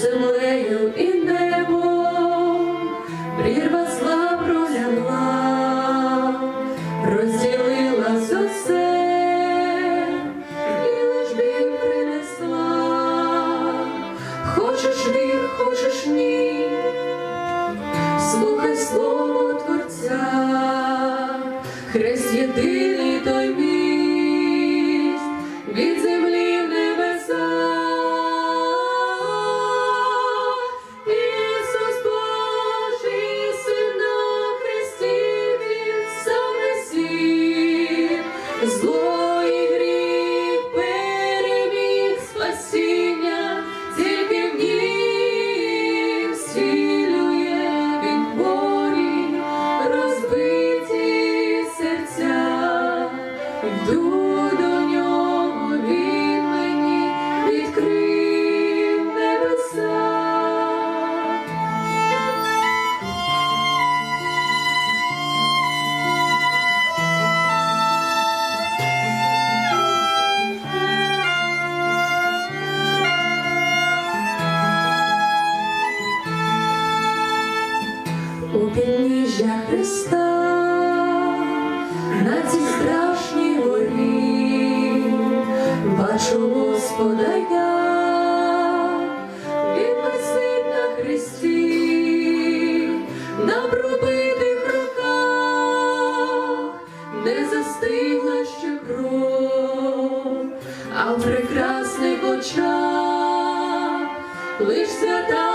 землею і небом, прірва зла пролягла, розділилась усе і лиш біль принесла, хочеш вір, хочеш ні, слухай слово Творця, Хрест єдиний. Підніжжя Христа, на цій страшній горі, бачу Господа я, Він висить на хресті, на пробитих руках, не застигла ще кров, а в прекрасних очах лиш свята